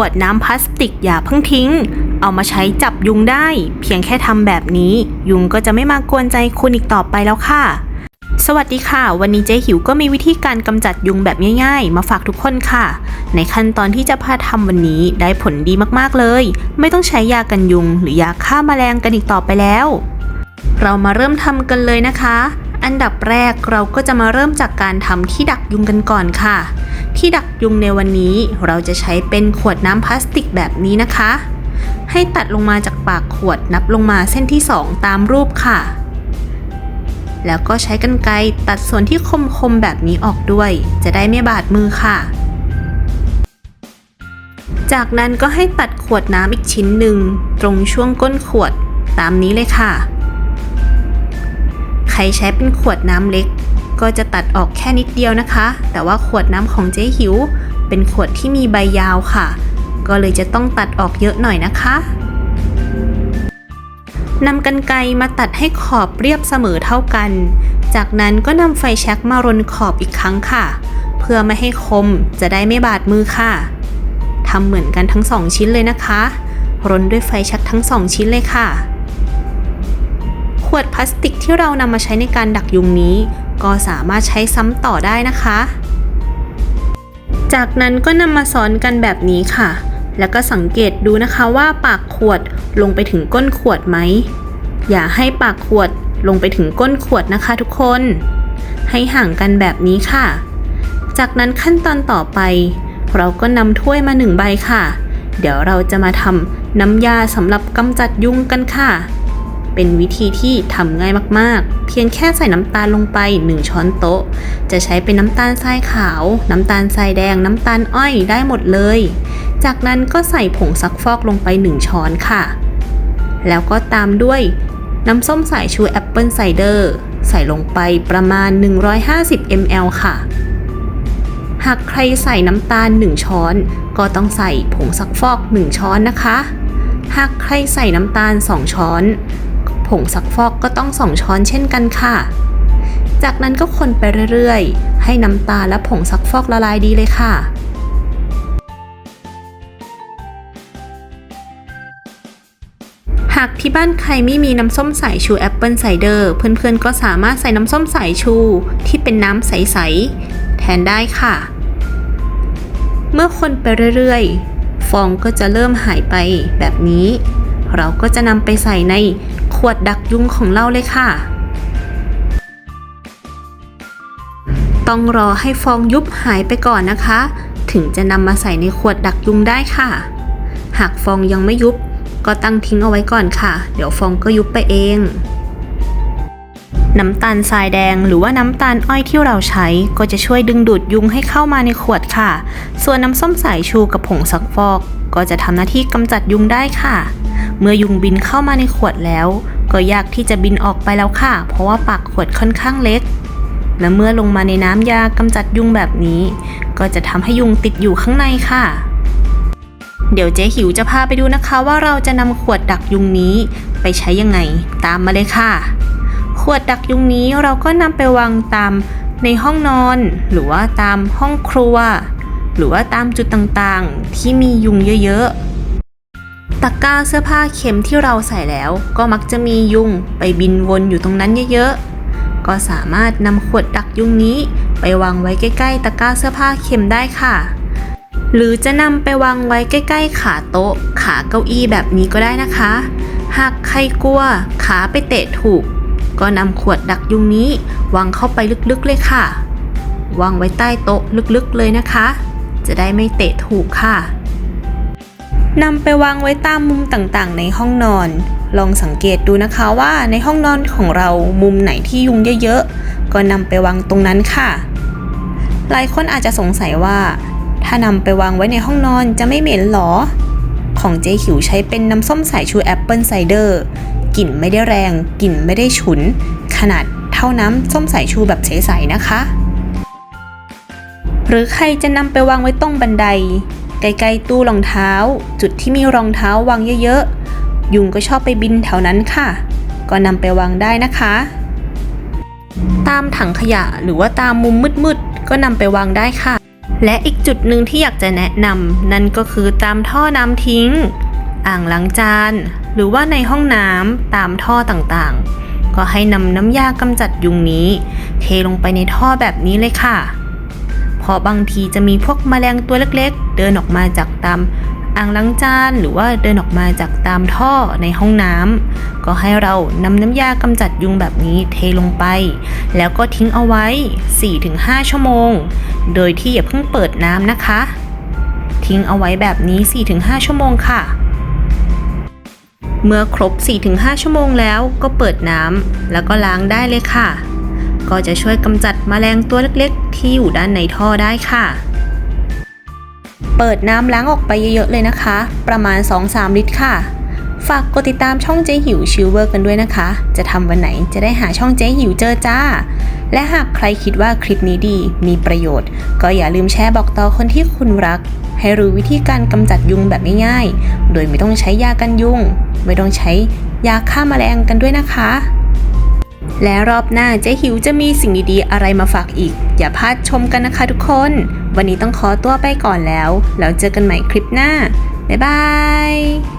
วดน้ำพลาสติกอย่าเพิ่งทิ้ง เอามาใช้จับยุงได้ เพียงแค่ทำแบบนี้ ยุงก็จะไม่มากวนใจคุณอีกต่อไปแล้วค่ะ สวัสดีค่ะ วันนี้เจ๊หิวก็มีวิธีการกำจัดยุงแบบง่าย ๆ มาฝากทุกคนค่ะ ในขั้นตอนที่จะพาทำวันนี้ได้ผลดีมากๆเลย ไม่ต้องใช้ยากันยุง หรือยาฆ่าแมลงกันอีกต่อไปแล้ว เรามาเริ่มทำกันเลยนะคะ อันดับแรกเราก็จะมาเริ่มจากการทำที่ดักยุงกันก่อนค่ะ ที่ดักยุงในวันนี้เราจะใช้เป็นขวดน้ำพลาสติกแบบนี้นะคะ ให้ตัดลงมาจากปากขวดนับลงมาเส้นที่ 2 ตามรูปค่ะ แล้วก็ใช้กรรไกรตัดส่วนที่คมๆแบบนี้ออกด้วย จะได้ไม่บาดมือค่ะ จากนั้นก็ให้ตัดขวดน้ำอีกชิ้นหนึ่งตรงช่วงก้นขวดตามนี้เลยค่ะ รใช้เป็นขวดน้ำเล็ก ก็จะตัดออกแค่นิดเดียวนะคะ แต่ว่าขวดน้ำของเจ๊หิว เป็นขวดที่มีใบยาวค่ะ ก็เลยจะต้องตัดออกเยอะหน่อยนะคะนำกรรไกรมาตัดให้ขอบเรียบเสมอเท่ากัน จากนั้นก็นำไฟแช็กมารนขอบอีกครั้งค่ะ เพื่อไม่ให้คมจะได้ไม่บาดมือค่ะทำเหมือนกันทั้งสองชิ้นเลยนะคะ รนด้วยไฟแช็กทั้งสองชิ้นเลยค่ะ ขวดพลาสติกที่เรานำมาใช้ในการดักยุงนี้ ก็สามารถใช้ซ้ำต่อได้นะคะ จากนั้นก็นำมาซ้อนกันแบบนี้ค่ะ แล้วก็สังเกตดูนะคะว่าปากขวดลงไปถึงก้นขวดไหม อย่าให้ปากขวดลงไปถึงก้นขวดนะคะทุกคน ให้ห่างกันแบบนี้ค่ะ จากนั้นขั้นตอนต่อไป เราก็นำถ้วยมาหนึ่งใบค่ะ เดี๋ยวเราจะมาทำน้ำยาสำหรับกำจัดยุงกันค่ะ เป็นวิธีที่ทำง่ายมากๆ เพียงแค่ใส่น้ำตาลลงไป 1 ช้อนโต๊ะ จะใช้เป็นน้ำตาลทรายขาว น้ำตาลทรายแดง น้ำตาลอ้อยได้หมดเลย จากนั้นก็ใส่ผงซักฟอกลงไป 1 ช้อนค่ะ แล้วก็ตามด้วยน้ำส้มสายชูแอปเปิลไซเดอร์ใส่ลงไปประมาณ 150 ml ค่ะ หากใครใส่น้ำตาล 1 ช้อน ก็ต้องใส่ผงซักฟอก 1 ช้อนนะคะ หากใครใส่น้ำตาล 2 ช้อน ผงซักฟอกก็ต้อง2ช้อนเช่นกันค่ะ จากนั้นก็คนไปเรื่อยๆ ให้น้ำตาลและผงซักฟอกละลายดีเลยค่ะหากที่บ้านใครไม่มีน้ำส้มสายชูแอปเปิลไซเดอร์เพื่อนๆก็สามารถใส่น้ำส้มสายชูที่เป็นน้ำใสๆแทนได้ค่ะ เมื่อคนไปเรื่อยๆ ฟองก็จะเริ่มหายไปแบบนี้ เราก็จะนำไปใส่ใน ขวดดักยุงของเราเลยค่ะ ต้องรอให้ฟองยุบหายไปก่อนนะคะ ถึงจะนำมาใส่ในขวดดักยุงได้ค่ะ หากฟองยังไม่ยุบ ก็ตั้งทิ้งเอาไว้ก่อนค่ะ เดี๋ยวฟองก็ยุบไปเอง น้ำตาลทรายแดงหรือว่าน้ำตาลอ้อยที่เราใช้ ก็จะช่วยดึงดูดยุงให้เข้ามาในขวดค่ะ ส่วนน้ำส้มสายชูกับผงซักฟอก ก็จะทำหน้าที่กำจัดยุงได้ค่ะ เมื่อยุงบินเข้ามาในขวดแล้ว ก็ยากที่จะบินออกไปแล้วค่ะ เพราะว่าปากขวดค่อนข้างเล็ก และเมื่อลงมาในน้ำยากำจัดยุงแบบนี้ ก็จะทำให้ยุงติดอยู่ข้างในค่ะ เดี๋ยวเจ๊หิวจะพาไปดูนะคะว่าเราจะนำขวดดักยุงนี้ไปใช้ยังไง ตามมาเลยค่ะ ขวดดักยุงนี้เราก็นำไปวางตามในห้องนอน หรือว่าตามห้องครัว หรือว่าตามจุดต่างๆ ที่มียุงเยอะๆ ตะกร้าเสื้อผ้าเข็มที่เราใส่แล้ว ก็มักจะมียุงไปบินวนอยู่ตรงนั้นเยอะๆ ก็สามารถนำขวดดักยุงนี้ ไปวางไว้ใกล้ ๆ ตะกร้าเสื้อผ้าเข็มได้ค่ะ หรือจะนำไปวางไว้ใกล้ ๆ ขาโต๊ะ ขาเก้าอี้แบบนี้ก็ได้นะคะ หากใครกลัวขาไปเตะถูก ก็นำขวดดักยุงนี้วางเข้าไปลึกๆเลยค่ะ วางไว้ใต้โต๊ะลึกๆเลยนะคะ จะได้ไม่เตะถูกค่ะ นำไปวางไว้ตามมุมต่างๆ ในห้องนอน ลองสังเกตดูนะคะว่าในห้องนอนของเรามุมไหนที่ยุงเยอะๆ ก็นำไปวางตรงนั้นค่ะ หลายคนอาจจะสงสัยว่า ถ้านำไปวางไว้ในห้องนอนจะไม่เหม็นหรอ ของเจ๊ขิวใช้เป็นน้ำส้มสายชูแอปเปิลไซเดอร์กลิ่นไม่ได้แรง กลิ่นไม่ได้ฉุน ขนาดเท่าน้ำส้มสายชูแบบใสๆนะคะหรือใครจะนำไปวางไว้ตรงบันได ใกล้ๆตู้รองเท้า จุดที่มีรองเท้าวางเยอะๆ ยุงก็ชอบไปบินแถวนั้นค่ะ ก็นำไปวางได้นะคะ ตามถังขยะหรือว่าตามมุมมืดๆ ก็นำไปวางได้ค่ะ และอีกจุดหนึ่งที่อยากจะแนะนำนั่นก็คือตามท่อน้ำทิ้ง อ่างล้างจาน หรือว่าในห้องน้ำตามท่อต่างๆ ก็ให้นำน้ำยากำจัดยุงนี้ เทลงไปในท่อแบบนี้เลยค่ะ ราะบางทีจะมีพวกแมลงตัวเล็กๆ เดินออกมาจากตามอ่างล้างจานหรือว่าเดินออกมาจากตามท่อในห้องน้ำก็ให้เรานำน้ำยากำจัดยุงแบบนี้เทลงไป แล้วก็ทิ้งเอาไว้ 4-5 ชั่วโมง โดยที่อย่าเพิ่งเปิดน้ำนะคะ ทิ้งเอาไว้แบบนี้ 4-5 ชั่วโมงค่ะ เมื่อครบ 4-5 ชั่วโมงแล้วก็เปิดน้ำแล้วก็ล้างได้เลยค่ะ ก็จะช่วยกำจัดแมลงตัวเล็กๆ ที่อยู่ด้านในท่อได้ค่ะ เปิดน้ำล้างออกไปเยอะๆเลยนะคะ ประมาณ 2-3 ลิตรค่ะ ฝากกดติดตามช่องเจ๊หิวชิวเวอร์กันด้วยนะคะ จะทำวันไหนจะได้หาช่องเจ๊หิวเจอจ้า และหากใครคิดว่าคลิปนี้ดี มีประโยชน์ ก็อย่าลืมแชร์บอกต่อคนที่คุณรัก ให้รู้วิธีการกำจัดยุงแบบง่ายๆ โดยไม่ต้องใช้ยากันยุง ไม่ต้องใช้ยาฆ่าแมลงกันด้วยนะคะ และรอบหน้าเจ๊หิวจะมีสิ่งดีๆอะไรมาฝากอีก อย่าพลาดชมกันนะคะทุกคน วันนี้ต้องขอตัวไปก่อนแล้ว แล้วเจอกันใหม่คลิปหน้า บ๊ายบาย